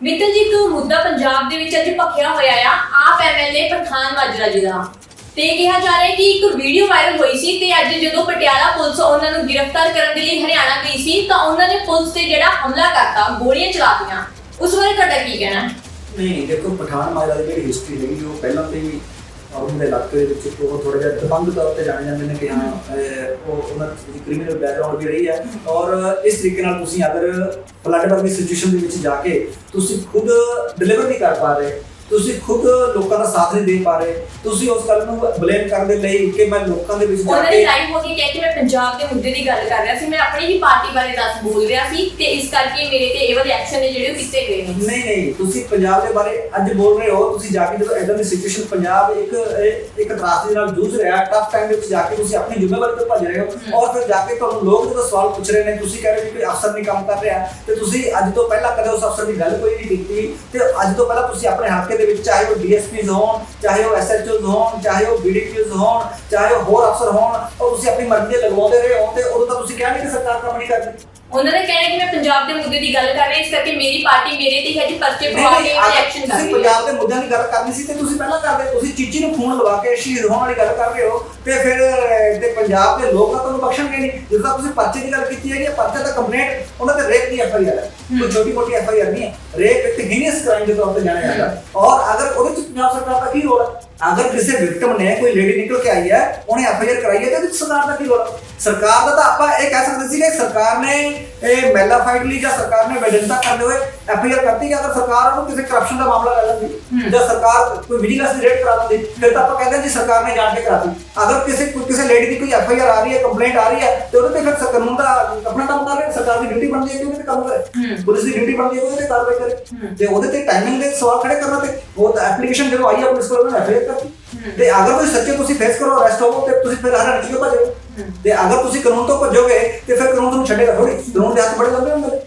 ਮਿੱਤਲ ਜੀ, ਇੱਕ ਮੁੱਦਾ ਪੰਜਾਬ ਦੇ ਵਿੱਚ ਅੱਜ ਭਖਿਆ ਹੋਇਆ ਆ। ਆਪ ਐਮਐਲਏ ਪ੍ਰਖਾਨ ਮਾਜਰਾ ਜੀ ਦਾ। ਤੇ ਕਿਹਾ ਜਾ ਰਿਹਾ ਕਿ ਇੱਕ ਵੀਡੀਓ ਵਾਇਰਲ ਹੋਈ ਸੀ ਤੇ ਅੱਜ ਜਦੋਂ ਪਟਿਆਲਾ ਪੁਲਿਸ ਉਹਨਾਂ ਨੂੰ ਗ੍ਰਿਫਤਾਰ ਕਰਨ ਦੇ ਲਈ ਹਰਿਆਣਾ ਗਈ ਸੀ, ਤਾਂ ਉਹਨਾਂ ਨੇ ਪੁਲਿਸ ਤੇ ਜਿਹੜਾ ਹਮਲਾ ਕਰਤਾ, ਗੋਲੀਆਂ ਚਲਾਤੀਆਂ। ਉਸ ਬਾਰੇ ਤੁਹਾਡਾ ਕੀ ਕਹਿਣਾ ਨਹੀਂ, ਦੇਖੋ, ਪਠਾਨ ਮਾਜਰਾ ਦੀ ਜਿਹੜੀ ਹਿਸਟਰੀ ਹੈਗੀ, ਉਹ ਪਹਿਲਾਂ ਤੋਂ ਔਰ ਉਹਨਾਂ ਦੇ ਇਲਾਕੇ ਦੇ ਵਿੱਚ ਉਹ ਥੋੜਾ ਜਿਹਾ ਦਬੰਗ ਤੌਰ ਤੇ ਜਾਣੇ ਜਾਂਦੇ ਨੇ ਕਿ ਹਾਂ ਉਹ ਉਹਨਾਂ ਦੀ ਕ੍ਰਿਮੀਨਲ ਬੈਕਗ੍ਰਾਉਂਡ ਵੀ ਰਹੀ ਹੈ। ਔਰ ਇਸ ਤਰੀਕੇ ਨਾਲ ਤੁਸੀਂ ਅਗਰ ਫਲੱਡ ਵਰਗੀ ਸਿਚੁਏਸ਼ਨ ਦੇ ਵਿੱਚ ਜਾ ਕੇ ਤੁਸੀਂ ਖੁਦ ਡਿਲੀਵਰ ਨਹੀਂ ਕਰ ਪਾ ਰਹੇ ਤੁਸੀਂ ਖੁਦ ਲੋਕਾਂ ਦਾ ਸਾਥ ਨਹੀਂ ਦੇ ਪਾ ਰਹੇ। ਤੁਸੀਂ ਉਸ ਗੱਲ ਨੂੰ ਬਲੇਮ ਕਰਨ ਦੇ ਲਈ ਕਿ ਮੈਂ ਲੋਕਾਂ ਦੇ ਵਿੱਚ ਜਾ ਉਹਨਾਂ ਕੇ ਲਾਈਵ ਹੋ ਕੇ ਕਿਹਾ ਕਿ ਮੈਂ ਪੰਜਾਬ ਦੇ ਮੁੱਦੇ ਦੀ ਗੱਲ ਕਰ ਰਿਹਾ ਸੀ। ਮੈਂ ਆਪਣੀ ਹੀ ਪਾਰਟੀ ਬਾਰੇ ਦੱਸ ਬੋਲ ਰਿਹਾ ਸੀ ਤੇ ਇਸ ਕਰਕੇ ਮੇਰੇ ਤੇ ਇਹ ਵਾਲੇ ਐਕਸ਼ਨ ਨੇ ਜਿਹੜੇ ਉਹ ਕੀਤੇ ਗਏ ਨੇ। ਨਹੀਂ ਨਹੀਂ ਤੁਸੀਂ ਪੰਜਾਬ ਦੇ ਬਾਰੇ ਅੱਜ ਬੋਲ ਰਹੇ ਹੋ। ਤੁਸੀਂ ਜਾ ਕੇ ਜਦੋਂ ਇਦਾਂ ਦੀ ਸਿਚੁਏਸ਼ਨ ਪੰਜਾਬ ਇੱਕ ਇਹ- ਇੱਕ ਤਰਾਸਦੀ ਨਾਲ ਜੂਝ ਰਿਹਾ ਟਫ ਟਾਈਮ ਵਿੱਚ ਜਾ ਕੇ ਤੁਸੀਂ ਆਪਣੀ ਜ਼ਿੰਮੇਵਾਰੀ ਤੋਂ ਭੱਜ ਰਹੇ ਹੋ। ਔਰ ਫਿਰ ਜਾ ਕੇ ਤੁਹਾਨੂੰ ਲੋਕ ਜਦੋਂ ਸਵਾਲ ਪੁੱਛ ਰਹੇ ਨੇ ਤੁਸੀਂ ਕਹਿ ਰਹੇ ਹੋ ਕਿ ਕੋਈ ਅਫਸਰ ਨਹੀਂ ਕੰਮ ਕਰ ਰਿਹਾ। ਤੇ ਤੁਸੀਂ ਅੱਜ ਤੋਂ ਪਹਿਲਾਂ ਕਦੇ ਉਸ ਅਫਸਰ ਦੀ ਗੱਲ ਕੋਈ ਨਹੀਂ ਕੀਤੀ। ਤੇ ਅੱਜ ਤੋਂ ਪਹਿਲਾਂ ਤੁਸੀਂ ਆਪਣੇ ਹਲਕੇ ਦੇ ਵਿੱਚ ਚਾਹੇ ਉਹ ਡੀਐਸਪੀਜ਼ ਹੋਣ ਚਾਹੇ ਉਹ ਐਸਐਚਓਜ਼ ਹੋਣ ਚਾਹੇ ਉਹ ਬੀਡੀਪੀਜ਼ ਹੋਣ ਚਾਹੇ ਉਹ ਹੋਰ ਅਫਸਰ ਹੋਣ ਉਹ ਤੁਸੀਂ ਆਪਣੀ ਮਰਜ਼ੀ ਦੇ ਲਗਵਾਉਂਦੇ ਰਹੇ ਹੋ ਤੇ ਉਦੋਂ ਤਾਂ ਤੁਸੀਂ ਕਹਿ ਨਹੀਂ ਕਿ ਸਰਕਾਰ ਕੰਮ ਨਹੀਂ ਕਰਦੀ। ਉਹਨਾਂ ਨੇ ਕਹਿਣਾ ਕਿ ਮੈਂ ਪੰਜਾਬ ਦੇ ਮੁੱਦੇ ਦੀ ਗੱਲ ਕਰ ਰਿਹਾ ਇਸ ਕਰਕੇ ਮੇਰੀ ਪਾਰਟੀ ਮੇਰੇ ਤੇ ਹੀ ਜੀ ਪਰਚੇ ਪਵਾ ਕੇ ਐਕਸ਼ਨ ਕਰ ਰਹੀ ਹੈ। ਪੰਜਾਬ ਦੇ ਮੁੱਦਿਆਂ ਦੀ ਗੱਲ ਕਰਨੀ ਸੀ ਤੇ ਤੁਸੀਂ ਪਹਿਲਾਂ ਕਰਦੇ ਤੁਸੀਂ ਚੀਚੀ ਨੂੰ ਫੋਨ ਲਵਾ ਕੇ ਸ਼ਹੀਦ ਹੋਣ ਵਾਲੀ ਗੱਲ ਕਰ ਰਹੇ ਹੋ ਤੇ ਫਿਰ ਤੇ ਪੰਜਾਬ ਦੇ ਲੋਕ ਤਾਂ ਤੁਹਾਨੂੰ ਬਖਸ਼ਣਗੇ ਨਹੀਂ ਜਿਸ ਤਰ੍ਹਾਂ ਤੁਸੀਂ ਪਰਚੇ ਦੀ ਗੱਲ ਕੀਤੀ ਹੈਗੀ ਹੈ ਪਰਚੇ ਦਾ ਕੰਪਲੇਂਟ ਉਹਨਾਂ ਤੇ ਰੇਪ ਦੀ ਐਫਆਈਆਰ ਹੈ ਕੋਈ ਛੋਟੀ ਮੋਟੀ ਐਫਆਈਆਰ ਨਹੀਂ ਹੈ ਰੇਪ ਇੱਕ ਹੀਨੀਅਸ ਕ੍ਰਾਈਮ ਦੇ ਤੌਰ ਤੇ ਜਾਣਿਆ ਜਾਂਦਾ ਹੈ। ਔਰ ਅਗਰ ਉਹਦੇ ਚ ਪੰਜਾਬ ਸਰਕਾਰ ਦਾ ਕੀ ਰੋਲ ਹੈ ਅਗਰ ਕਿਸੇ ਵਿਕਟਮ ਨੇ ਕੋਈ ਲੇਡੀ ਨਿਕਲ ਕੇ ਆਈ ਹੈ ਉਹਨੇ ਐਫਆਈਆਰ ਕਰਾਈ ਹੈ ਤੇ ਸਰਕਾਰ ਦਾ ਕੀ ਰੋਲ ਸਰਕਾਰ ਦਾ ਤਾਂ ਆਪਾਂ ਇਹ ਕਹਿ ਸਕਦੇ ਸੀ ਕਿ ਸਰਕਾਰ ਨੇ ਇਹ ਮੈਲਾ ਫਾਈਟ ਲਈ ਜਾਂ ਸਰਕਾਰ ਨੇ ਵਿਜਿਲੈਂਸ ਕਰਦੇ ਹੋਏ ਐਫਆਈਆਰ ਕਰਤੀ ਕਿ ਅਗਰ ਸਰਕਾਰ ਉਹਨੂੰ ਕਿਸੇ ਕਰਪਸ਼ਨ ਦਾ ਮਾਮਲਾ ਲੈ ਲੈਂਦੀ ਜਾਂ ਸਰਕਾਰ ਕੋਈ ਵਿਜੀਲੈਂਸ ਰੇਡ ਕਰਾ ਦਿੰਦੀ ਫਿਰ ਤਾਂ ਆਪਾਂ ਕਹਿੰਦੇ ਜੀ ਸਰਕਾਰ ਨੇ ਜਾਣ ਕੇ ਕਰਾਤੀ ਅਗਰ ਕਿਸੇ ਕਿਸੇ ਲੇਡੀ ਦੀ ਕੋਈ ਐਫਆਈਆਰ ਆ ਰਹੀ ਹੈ ਕੰਪਲੇਂਟ ਆ ਰਹੀ ਹੈ ਤੇ ਉਹਦੇ ਤੇ ਫਿਰ ਕਾਨੂੰਨ ਦਾ ਆਪਣਾ ਕੰਮ ਕਰ ਸਰਕਾਰ ਦੀ ਡਿਊਟੀ ਬਣਦੀ ਹੈ ਕਿ ਉਹਦੇ ਤੇ ਕੰਮ ਕਰੇ। ਪੁਲਿਸ ਦੀ ਡਿਊਟੀ ਬਣਦੀ ਹੈ ਕਿ ਉਹਦੇ ਤੇ ਕਾਰਵਾਈ ਕਰੇ। ਤੇ ਉਹਦੇ ਤੇ ਟਾਈਮਿੰਗ ਦੇ ਸਵਾਲ ਖੜੇ ਕਰਨਾ ਤੇ ਉਹ ਐਪਲੀਕੇਸ਼ਨ ਜਦੋਂ ਆਈ ਹੈ ਪੁਲਿਸ ਕੋਲ ਉਹਨੇ ਐਫਆਈਆਰ ਕਰਤੀ। ਤੇ ਅਗਰ ਕੋਈ ਸੱਚੇ ਤੁਸੀਂ ਫੇਸ ਕਰੋ ਅਰੈਸਟ ਹੋਵੋ ਤੇ ਤੁਸੀਂ ਫਿਰ ਹਰ ਨੱਚਿਓ ਭੱਜੋ? ਤੇ ਅਗਰ ਤੁਸੀਂ ਕਾਨੂੰਨ ਤੋਂ ਭੱਜੋਗੇ ਤੇ ਫਿਰ ਕਾਨੂੰਨ ਤੁਹਾਨੂੰ ਛੱਡੇਗਾ ਥੋੜੀ ਕਾਨੂੰਨ ਦੇ ਹੱਥ ਬੜੇ ਲੰਬੇ ਹੁੰਦੇ